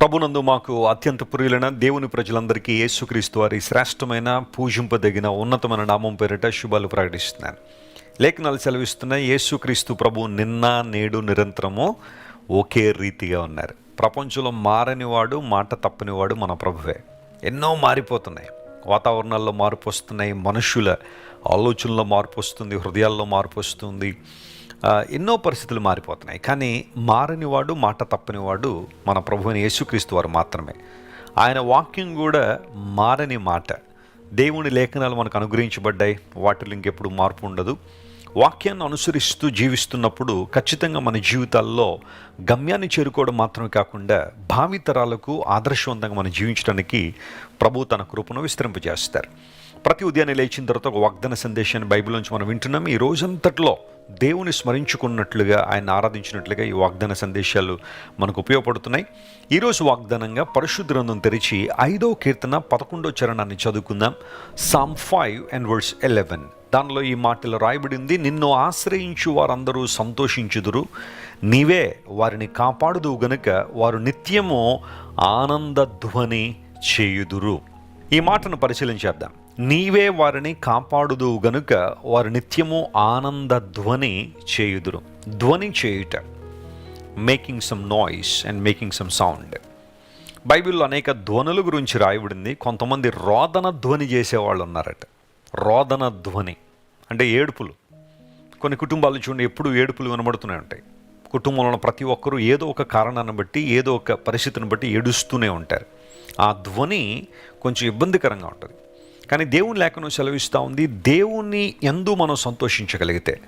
ప్రభునందు మాకు అత్యంత ప్రియులైన దేవుని ప్రజలందరికీ యేసుక్రీస్తు వారి శ్రేష్టమైన పూజింపదగిన ఉన్నతమైన నామం పేరిట శుభాలు ప్రకటిస్తున్నాను. లేఖనాలు సెలవిస్తున్న యేసుక్రీస్తు ప్రభు నిన్న నేడు నిరంతరము ఒకే రీతిగా ఉన్నారు. ప్రపంచంలో మారనివాడు మాట తప్పనివాడు మన ప్రభువే. ఎన్నో మారిపోతున్నాయి. వాతావరణాల్లో మార్పు వస్తున్నాయి. మనుషుల ఆలోచనలో మార్పు వస్తుంది. హృదయాల్లో మార్పు వస్తుంది. ఎన్నో పరిస్థితులు మారిపోతున్నాయి. కానీ మారనివాడు మాట తప్పనివాడు మన ప్రభువుని యేసుక్రీస్తు వారు మాత్రమే. ఆయన వాక్యం కూడా మారని మాట. దేవుని లేఖనాలు మనకు అనుగ్రహించబడ్డాయి. వాటిలో ఇంకెప్పుడు మార్పు ఉండదు. వాక్యాన్ని అనుసరిస్తూ జీవిస్తున్నప్పుడు ఖచ్చితంగా మన జీవితాల్లో గమ్యాన్ని చేరుకోవడం మాత్రమే కాకుండా భావితరాలకు ఆదర్శవంతంగా మనం జీవించడానికి ప్రభు తన కృపను విస్తరింపజేస్తారు. ప్రతి ఉదయాన్నే లేచిన తర్వాత ఒక వాగ్దాన సందేశాన్ని బైబిల్ నుంచి మనం వింటున్నాం. ఈ రోజంతట్లో దేవుని స్మరించుకున్నట్లుగా ఆయన ఆరాధించినట్లుగా ఈ వాగ్దాన సందేశాలు మనకు ఉపయోగపడుతున్నాయి. ఈరోజు వాగ్దానంగా పరిశుద్ధ గ్రంథం తెరిచి ఐదో కీర్తన పదకొండో చరణాన్ని చదువుకుందాం. Psalm five and words eleven. దానిలో ఈ మాటలు రాయబడింది నిన్ను ఆశ్రయించు వారందరూ సంతోషించుదురు. నీవే వారిని కాపాడుదువు గనుక వారు నిత్యము ఆనంద ధ్వని చేయుదురు. ఈ మాటను పరిశీలించేద్దాం నీవే వారిని కాపాడుదు గనుక వారు నిత్యము ఆనంద ధ్వని చేయుదురు. ధ్వని చేయుట. Making some noise and making some sound బైబిల్లో అనేక ధ్వనుల గురించి రాయబడింది. కొంతమంది రోదన ధ్వని చేసేవాళ్ళు ఉన్నారట రోదన ధ్వని అంటే ఏడుపులు. కొన్ని కుటుంబాలు చూడండి ఎప్పుడు ఏడుపులు వినబడుతూనే ఉంటాయి. కుటుంబంలో ఉన్న ప్రతి ఒక్కరూ ఏదో ఒక కారణాన్ని బట్టి ఏదో ఒక పరిస్థితిని బట్టి ఏడుస్తూనే ఉంటారు. ఆ ధ్వని కొంచెం ఇబ్బందికరంగా ఉంటుంది. కానీ దేవుని లేఖనం సెలవిస్తూ ఉంది దేవుని ఎందు మనం సంతోషించగలిగితే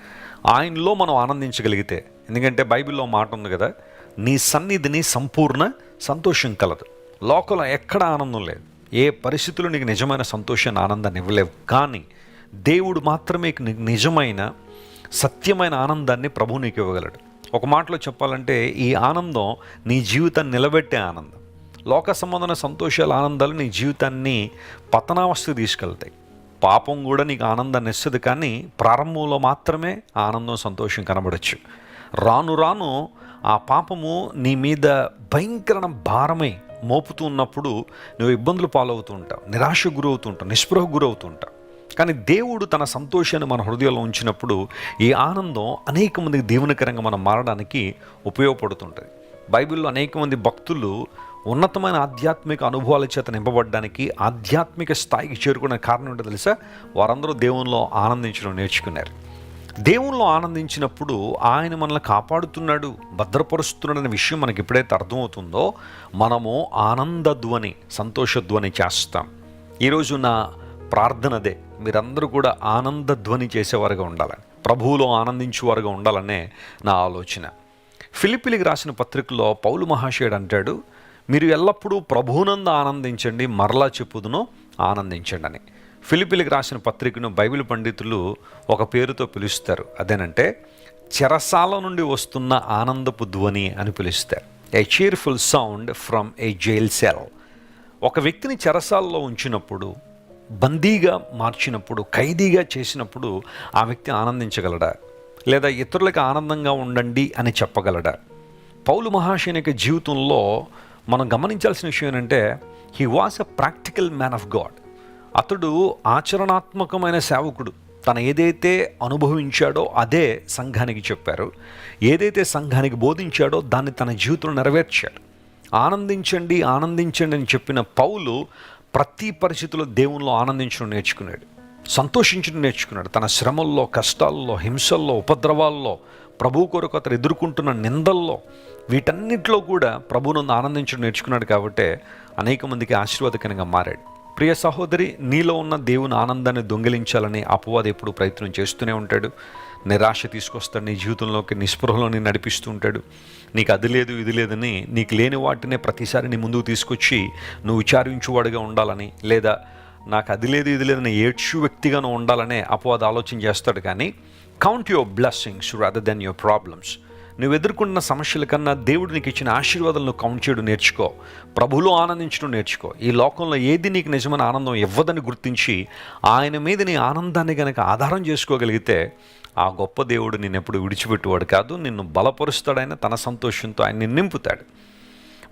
ఆయనలో మనం ఆనందించగలిగితే ఎందుకంటే బైబిల్లో మాట ఉంది కదా నీ సన్నిధిని సంపూర్ణ సంతోషం కలదు. లోకంలో ఎక్కడ ఆనందం లేదు. ఏ పరిస్థితులు నీకు నిజమైన సంతోషాన్ని ఆనందాన్ని ఇవ్వలేవు. కానీ దేవుడు మాత్రమే నీకు నిజమైన సత్యమైన ఆనందాన్ని ప్రభు నీకు ఇవ్వగలడు. ఒక మాటలో చెప్పాలంటే ఈ ఆనందం నీ జీవితాన్ని నిలబెట్టే ఆనందం. లోక సంబంధమైన సంతోషాల ఆనందాలు నీ జీవితాన్ని పతనావస్థకు తీసుకెళ్తాయి. పాపం కూడా నీకు ఆనందాన్ని ఇస్తుంది కానీ ప్రారంభంలో మాత్రమే ఆనందం సంతోషం కనబడచ్చు. రాను రాను ఆ పాపము నీ మీద భయంకరమైన భారమై మోపుతూ ఉన్నప్పుడు నువ్వు ఇబ్బందులు పాలవుతూ ఉంటావు నిరాశకు గురవుతూ ఉంటావు నిస్పృహకు గురవుతూ ఉంటావు. కానీ దేవుడు తన సంతోషాన్ని మన హృదయంలో ఉంచినప్పుడు ఈ ఆనందం అనేక మందికి దీవెనకరంగా మనం మారడానికి ఉపయోగపడుతుంటుంది. బైబిల్లో అనేక మంది భక్తులు ఉన్నతమైన ఆధ్యాత్మిక అనుభవాల చేత నింపబడడానికి ఆధ్యాత్మిక స్థాయికి చేరుకునే కారణం ఏంటో తెలుసా? వారందరూ దేవునిలో ఆనందించడం నేర్చుకున్నారు. దేవుళ్ళు ఆనందించినప్పుడు ఆయన మనల్ని కాపాడుతున్నాడు భద్రపరుస్తున్నాడు అనే విషయం మనకి ఎప్పుడైతే అర్థమవుతుందో మనము ఆనందధ్వని సంతోషధ్వని చేస్తాం. ఈరోజు నా ప్రార్థనదే మీరందరూ కూడా ఆనందధ్వని చేసేవారుగా ఉండాలని ప్రభువులో ఆనందించేవారుగా ఉండాలనే నా ఆలోచన. ఫిలిపిలికి రాసిన పత్రికలో పౌలు మహాశయుడు అంటాడు మీరు ఎల్లప్పుడూ ప్రభునంద ఆనందించండి మరలా చెప్పుదును ఆనందించండి అని. ఫిలిపిలికి రాసిన పత్రికను బైబిల్ పండితులు ఒక పేరుతో పిలుస్తారు. అదేనంటే చెరసాల నుండి వస్తున్న ఆనందపు ధ్వని అని పిలుస్తారు. A cheerful sound from a jail cell ఒక వ్యక్తిని చెరసాలలో ఉంచినప్పుడు బందీగా మార్చినప్పుడు ఖైదీగా చేసినప్పుడు ఆ వ్యక్తి ఆనందించగలడా? లేదా ఇతరులకు ఆనందంగా ఉండండి అని చెప్పగలడా? పౌలు మహాశయనిక జీవితంలో మనం గమనించాల్సిన విషయం ఏంటంటే he was a practical man of God అతడు ఆచరణాత్మకమైన సేవకుడు. తను ఏదైతే అనుభవించాడో అదే సంఘానికి చెప్పారు. ఏదైతే సంఘానికి బోధించాడో దాన్ని తన జీవితంలో నెరవేర్చాడు. ఆనందించండి ఆనందించండి అని చెప్పిన పౌలు ప్రతి పరిస్థితిలో దేవునిలో ఆనందించడం నేర్చుకున్నాడు. సంతోషించడం నేర్చుకున్నాడు. తన శ్రమల్లో కష్టాల్లో హింసల్లో ఉపద్రవాల్లో ప్రభు కొరకు అతను ఎదుర్కొంటున్న నిందల్లో వీటన్నిటిలో కూడా ప్రభువునందు ఆనందించడం నేర్చుకున్నాడు కాబట్టి అనేక మందికి ఆశీర్వాదకరంగా మారాడు. ప్రియ సహోదరి నీలో ఉన్న దేవుని ఆనందాన్ని దొంగిలించాలని అపవాది ఎప్పుడు ప్రయత్నం చేస్తూనే ఉంటాడు. నిరాశ తీసుకొస్తాడు నీ జీవితంలోకి నిస్పృహలో నేను నడిపిస్తూ ఉంటాడు. నీకు అది లేదు ఇది లేదని నీకు లేని వాటినే ప్రతిసారి నీ ముందుకు తీసుకొచ్చి నువ్వు విచారించువాడుగా ఉండాలని లేదా నాకు అది లేదు ఇది లేదని ఏడ్చు వ్యక్తిగాను ఉండాలనే అపవాద ఆలోచన చేస్తాడు కానీ count your blessings rather than your problems నువ్వు ఎదుర్కొంటున్న సమస్యల కన్నా దేవుడు నీకు ఇచ్చిన ఆశీర్వాదాలను కౌంట్ చేయడం నేర్చుకో. ప్రభులో ఆనందించడం నేర్చుకో. ఈ లోకంలో ఏది నీకు నిజమైన ఆనందం ఇవ్వదని గుర్తించి ఆయన మీద నీ ఆనందాన్ని కనుక ఆధారం చేసుకోగలిగితే ఆ గొప్ప దేవుడు నిన్ను ఎప్పుడు విడిచిపెట్టువాడు కాదు. నిన్ను బలపరుస్తాడైనా తన సంతోషంతో ఆయన నింపుతాడు.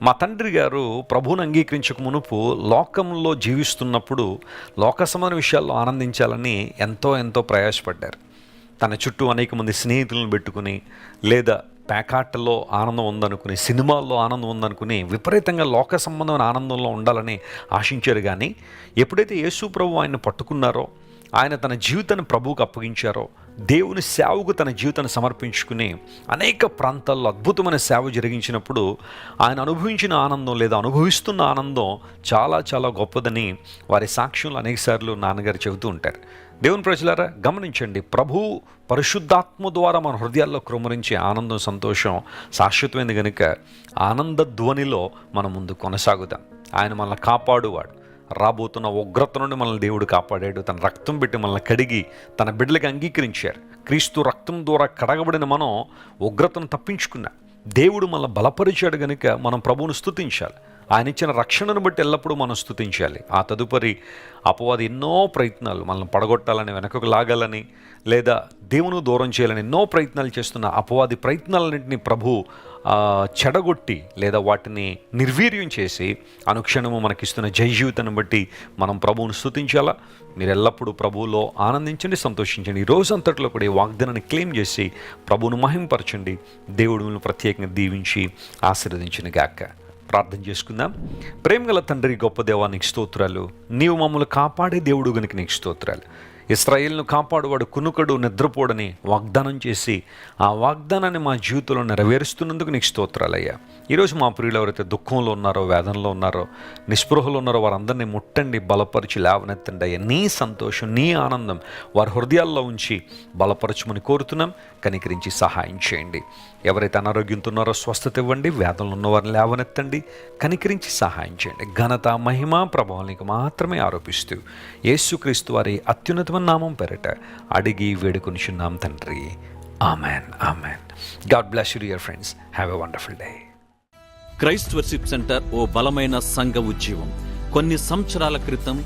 మా తండ్రి గారు ప్రభువుని అంగీకరించక మునుపు లోకంలో జీవిస్తున్నప్పుడు లోక సమాన విషయాల్లో ఆనందించాలని ఎంతో ఎంతో ప్రయాసపడ్డారు. తన చుట్టూ అనేక మంది స్నేహితులను పెట్టుకుని లేదా పేకాటలో ఆనందం ఉందనుకుని సినిమాల్లో ఆనందం ఉందనుకుని విపరీతంగా లోక సంబంధమైన ఆనందంలో ఉండాలని ఆశించారు కానీ ఎప్పుడైతే యేసు ప్రభు ఆయన పట్టుకున్నారో ఆయన తన జీవితాన్ని ప్రభువుకు అప్పగించారో దేవుని సేవకు తన జీవితాన్ని సమర్పించుకుని అనేక ప్రాంతాల్లో అద్భుతమైన సేవ జరిగించినప్పుడు ఆయన అనుభవించిన ఆనందం లేదా అనుభవిస్తున్న ఆనందం చాలా చాలా గొప్పదని వారి సాక్ష్యంలో అనేకసార్లు నాన్నగారు చెబుతూ ఉంటారు. దేవుని ప్రజలారా గమనించండి. ప్రభు పరిశుద్ధాత్మ ద్వారా మన హృదయాల్లో క్రమరించి ఆనందం సంతోషం శాశ్వతమైనది కనుక ఆనంద ధ్వనిలో మనం ముందు కొనసాగుదాం ఆయన మనల్ని కాపాడువాడు. రాబోతున్న ఉగ్రత నుండి మనల్ని దేవుడు కాపాడాడు. తన రక్తం పెట్టి మనల్ని కడిగి తన బిడ్డలకి అంగీకరించారు. క్రీస్తు రక్తం ద్వారా కడగబడిన మనం ఉగ్రతను తప్పించుకున్నా. దేవుడు మనల్ని బలపరిచాడు కనుక మనం ప్రభువును స్తుతించాలి. ఆయన ఇచ్చిన రక్షణను బట్టి ఎల్లప్పుడూ మనం స్థుతించాలి ఆ తదుపరి అపవాది ఎన్నో ప్రయత్నాలు మనల్ని పడగొట్టాలని వెనకకు లాగాలని లేదా దేవుని దూరం చేయాలని ఎన్నో ప్రయత్నాలు చేస్తున్న అపవాది ప్రయత్నాలన్నింటినీ ప్రభు చెడగొట్టి లేదా వాటిని నిర్వీర్యం చేసి అనుక్షణము మనకిస్తున్న జయ జీవితాన్ని బట్టి మనం ప్రభువును స్తుతించాలా? మీరు ఎల్లప్పుడూ ప్రభువులో ఆనందించండి సంతోషించండి. ఈ రోజు అంతట్లో కూడా ఈ వాగ్దానాన్ని క్లెయిమ్ చేసి ప్రభువును మహింపరచండి. దేవుడు ప్రత్యేకంగా దీవించి ఆశీర్వదించిన గాక. ప్రార్థన చేసుకుందాం. ప్రేమగల తండ్రి గొప్ప దేవానికి స్తోత్రాలు. నీవు మమ్మల్ని కాపాడే దేవుడు గనికి నీకు స్తోత్రాలు. ఇస్రాయిల్ను కాపాడువాడు కునుకడు నిద్రపోడని వాగ్దానం చేసి ఆ వాగ్దానాన్ని మా జీవితంలో నెరవేరుస్తున్నందుకు నీకు స్తోత్రాలయ్యా. ఈరోజు మా ప్రియులు ఎవరైతే దుఃఖంలో ఉన్నారో వేదనలో ఉన్నారో నిస్పృహలో ఉన్నారో వారందరినీ ముట్టండి బలపరిచి లేవనెత్తండి అయ్యా. నీ సంతోషం నీ ఆనందం వారి హృదయాల్లో ఉంచి బలపరచమని కోరుతున్నాం. కనికరించి సహాయం చేయండి. ఎవరైతే అనారోగ్యంతో ఉన్నారో స్వస్థత ఇవ్వండి వేదనలు ఉన్నవారిని లేవనెత్తండి కనికరించి సహాయం చేయండి. ఘనత మహిమ ప్రభావానికి మాత్రమే ఆరోపిస్తూ యేసుక్రీస్తు వారి అత్యున్నతమైన నామం పెరట. అడిగి వేడుకొనిచున్నాం తండ్రి. Amen amen. God bless you your friends. Have a wonderful day. Christ worship centre ఓ బలమైన సంఘ ఉద్యమం కొన్ని సంవత్సరాల క్రితం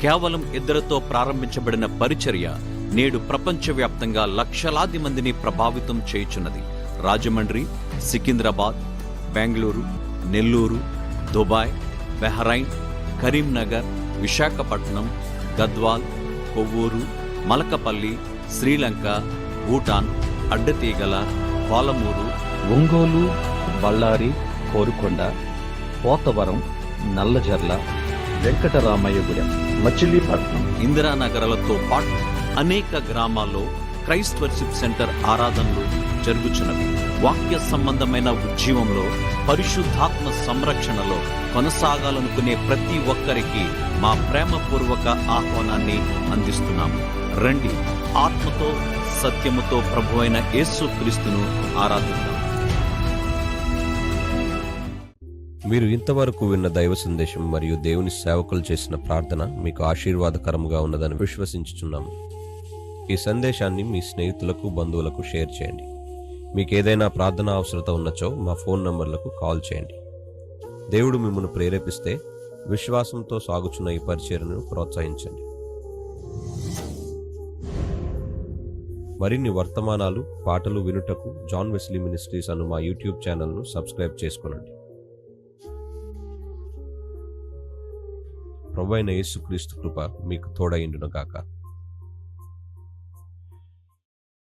కేవలం ఇద్దరితో ప్రారంభించబడిన పరిచర్య నేడు ప్రపంచవ్యాప్తంగా లక్షలాది మందిని ప్రభావితం చేయుచున్నది. Rajahmundry Secunderabad Bengaluru Nellore Dubai Bahrain Karimnagar Visakhapatnam Gadwal Kovvur Malakapalli Sri Lanka Bhutan Addateegala Palamuru Ongole Bellary Korukonda Pothavaram Nallajerla Venkataramayyagudem Machilipatnam. ఇందిరానగరాలతో పాటు అనేక గ్రామాల్లో క్రైస్ట్ వర్షిప్ సెంటర్ ఆరాధనలు జరుగుచున్నవి. వాక్య సంబంధమైన ఉద్యమంలో సంరక్షణలో కొనసాగాలనుకునే ప్రతి ఒక్కరికి మా ప్రేమపూర్వక ఆహ్వానాన్ని అందిస్తున్నాము. రండి ఆత్మతో సత్యముతో ప్రభు అయిన యేసు క్రీస్తును ఆరాధిద్దాం. మీరు ఇంతవరకు విన్న దైవ సందేశం మరియు దేవుని సేవకులు చేసిన ప్రార్థన మీకు ఆశీర్వాదకరంగా ఉన్నదని విశ్వసించుచున్నాము. ఈ సందేశాన్ని మీ స్నేహితులకు బంధువులకు షేర్ చేయండి. మీకు ఏదైనా ప్రార్థన అవసరత ఉన్నచో మా ఫోన్ నంబర్లకు కాల్ చేయండి. దేవుడు మిమ్మల్ని ప్రేరేపిస్తే విశ్వాసంతో సాగుచున్న ఈ పరిచయను ప్రోత్సహించండి. మరిన్ని వర్తమానాలు పాటలు వినుటకు జాన్ వెస్లీ మినిస్ట్రీస్ అను మా యూట్యూబ్ ఛానల్ను సబ్స్క్రైబ్ చేసుకునండి. ప్రభు అయిన యేసుక్రీస్తు కృప మీకు తోడైండును గాక.